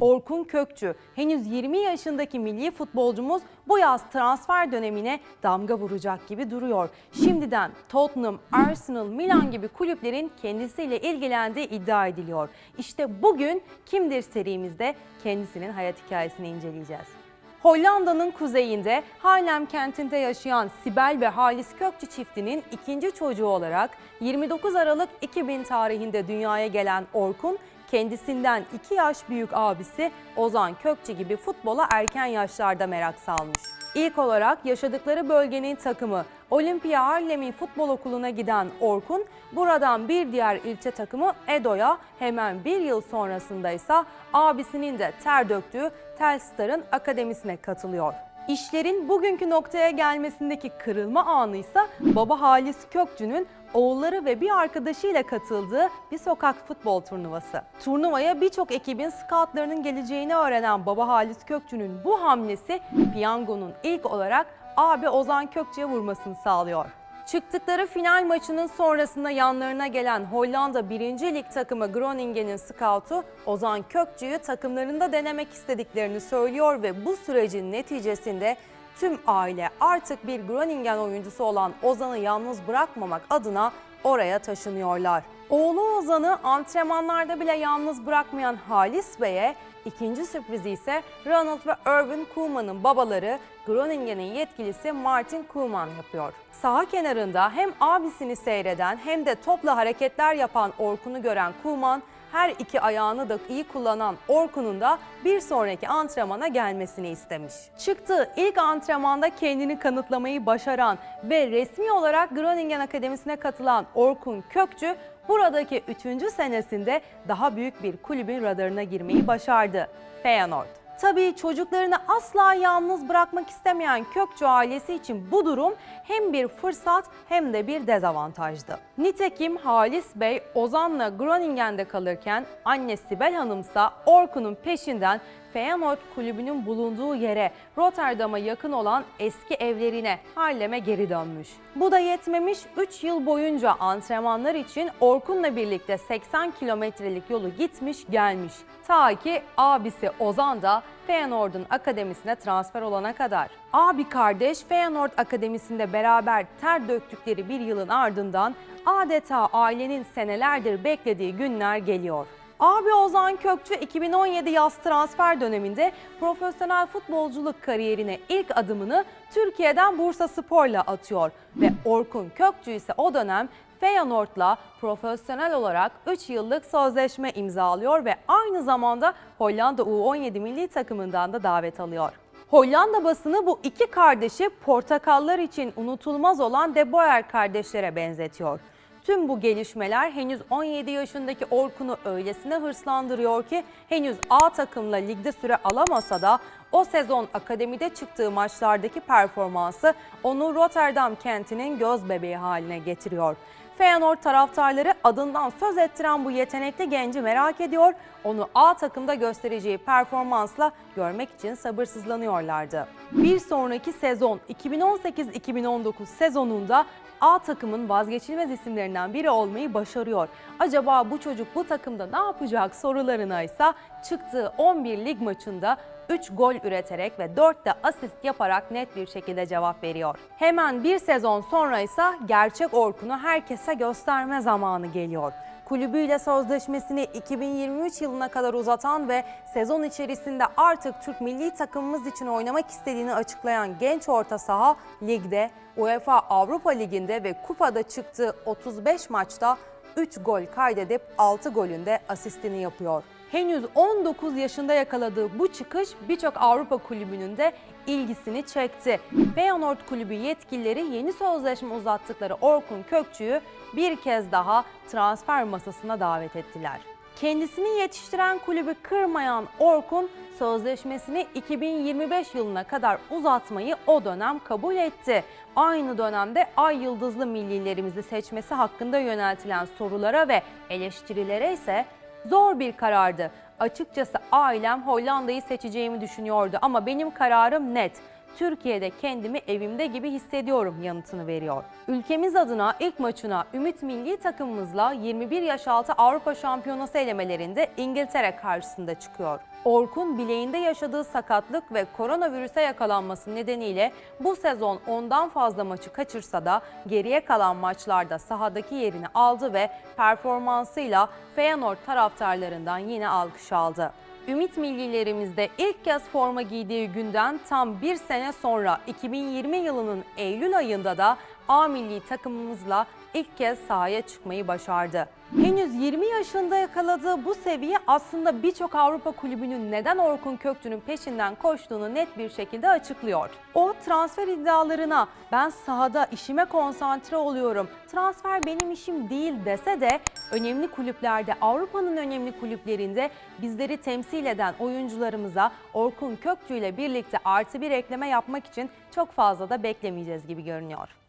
Orkun Kökçü, henüz 20 yaşındaki milli futbolcumuz bu yaz transfer dönemine damga vuracak gibi duruyor. Şimdiden Tottenham, Arsenal, Milan gibi kulüplerin kendisiyle ilgilendiği iddia ediliyor. İşte bugün Kimdir serimizde kendisinin hayat hikayesini inceleyeceğiz. Hollanda'nın kuzeyinde Haarlem kentinde yaşayan Sibel ve Halis Kökçü çiftinin ikinci çocuğu olarak 29 Aralık 2000 tarihinde dünyaya gelen Orkun, kendisinden 2 yaş büyük abisi Ozan Kökçü gibi futbola erken yaşlarda merak salmış. İlk olarak yaşadıkları bölgenin takımı Olimpia Harlem'in futbol okuluna giden Orkun, buradan bir diğer ilçe takımı Edo'ya hemen bir yıl sonrasında ise abisinin de ter döktüğü Telstar'ın akademisine katılıyor. İşlerin bugünkü noktaya gelmesindeki kırılma anı ise baba Halis Kökçü'nün oğulları ve bir arkadaşıyla katıldığı bir sokak futbol turnuvası. Turnuvaya birçok ekibin scoutlarının geleceğini öğrenen baba Halis Kökçü'nün bu hamlesi piyangonun ilk olarak abi Ozan Kökçü'ye vurmasını sağlıyor. Çıktıkları final maçının sonrasında yanlarına gelen Hollanda 1. Lig takımı Groningen'in skautu Ozan Kökçü'yü takımlarında denemek istediklerini söylüyor ve bu sürecin neticesinde tüm aile artık bir Groningen oyuncusu olan Ozan'ı yalnız bırakmamak adına oraya taşınıyorlar. Oğlu Ozan'ı antrenmanlarda bile yalnız bırakmayan Halis Bey'e ikinci sürprizi ise Ronald ve Irvin Koeman'ın babaları Groningen'in yetkilisi Martin Koeman yapıyor. Saha kenarında hem abisini seyreden hem de topla hareketler yapan Orkun'u gören Koeman her iki ayağını da iyi kullanan Orkun'un da bir sonraki antrenmana gelmesini istemiş. Çıktığı ilk antrenmanda kendini kanıtlamayı başaran ve resmi olarak Groningen Akademisi'ne katılan Orkun Kökçü buradaki 3. senesinde daha büyük bir kulübün radarına girmeyi başardı. Feyenoord. Tabii çocuklarını asla yalnız bırakmak istemeyen Kökçü ailesi için bu durum hem bir fırsat hem de bir dezavantajdı. Nitekim Halis Bey Ozan'la Groningen'de kalırken anne Sibel Hanımsa Orkun'un peşinden Feyenoord kulübünün bulunduğu yere Rotterdam'a yakın olan eski evlerine Harlem'e geri dönmüş. Bu da yetmemiş 3 yıl boyunca antrenmanlar için Orkun'la birlikte 80 kilometrelik yolu gitmiş gelmiş. Ta ki abisi Ozan da Feyenoord'un akademisine transfer olana kadar. Abi kardeş Feyenoord akademisinde beraber ter döktükleri bir yılın ardından adeta ailenin senelerdir beklediği günler geliyor. Abi Ozan Kökçü 2017 yaz transfer döneminde profesyonel futbolculuk kariyerine ilk adımını Türkiye'den Bursa Spor'la atıyor ve Orkun Kökçü ise o dönem Feyenoord'la profesyonel olarak 3 yıllık sözleşme imzalıyor ve aynı zamanda Hollanda U17 milli takımından da davet alıyor. Hollanda basını bu iki kardeşi portakallar için unutulmaz olan De Boer kardeşlere benzetiyor. Tüm bu gelişmeler henüz 17 yaşındaki Orkun'u öylesine hırslandırıyor ki henüz A takımla ligde süre alamasa da o sezon akademide çıktığı maçlardaki performansı onu Rotterdam kentinin göz bebeği haline getiriyor. Feyenoord taraftarları adından söz ettiren bu yetenekli genci merak ediyor. Onu A takımda göstereceği performansla görmek için sabırsızlanıyorlardı. Bir sonraki sezon 2018-2019 sezonunda A takımın vazgeçilmez isimlerinden biri olmayı başarıyor. Acaba bu çocuk bu takımda ne yapacak sorularına ise çıktığı 11 lig maçında 3 gol üreterek ve 4 de asist yaparak net bir şekilde cevap veriyor. Hemen bir sezon sonra ise gerçek Orkun'u herkese gösterme zamanı geliyor. Kulübüyle sözleşmesini 2023 yılına kadar uzatan ve sezon içerisinde artık Türk milli takımımız için oynamak istediğini açıklayan genç orta saha ligde, UEFA Avrupa Ligi'nde ve kupada çıktığı 35 maçta 3 gol kaydedip 6 golünde asistini yapıyor. Henüz 19 yaşında yakaladığı bu çıkış birçok Avrupa kulübünün de ilgisini çekti. Feyenoord kulübü yetkilileri yeni sözleşme uzattıkları Orkun Kökçü'yü bir kez daha transfer masasına davet ettiler. Kendisini yetiştiren kulübü kırmayan Orkun sözleşmesini 2025 yılına kadar uzatmayı o dönem kabul etti. Aynı dönemde Ay Yıldızlı millilerimizi seçmesi hakkında yöneltilen sorulara ve eleştirilere ise Zor bir karardı. Açıkçası ailem Hollanda'yı seçeceğimi düşünüyordu ama benim kararım net. Türkiye'de kendimi evimde gibi hissediyorum yanıtını veriyor. Ülkemiz adına ilk maçına Ümit milli takımımızla 21 yaş altı Avrupa Şampiyonası elemelerinde İngiltere karşısında çıkıyor. Orkun bileğinde yaşadığı sakatlık ve koronavirüse yakalanması nedeniyle bu sezon ondan fazla maçı kaçırsa da geriye kalan maçlarda sahadaki yerini aldı ve performansıyla Feyenoord taraftarlarından yine alkış aldı. Ümit millilerimizde ilk kez forma giydiği günden tam bir sene sonra 2020 yılının Eylül ayında da A milli takımımızla ilk kez sahaya çıkmayı başardı. Henüz 20 yaşında yakaladığı bu seviye aslında birçok Avrupa kulübünün neden Orkun Kökçü'nün peşinden koştuğunu net bir şekilde açıklıyor. O transfer iddialarına ben sahada işime konsantre oluyorum, transfer benim işim değil dese de önemli kulüplerde, Avrupa'nın önemli kulüplerinde bizleri temsil eden oyuncularımıza Orkun Kökçü ile birlikte artı bir ekleme yapmak için çok fazla da beklemeyeceğiz gibi görünüyor.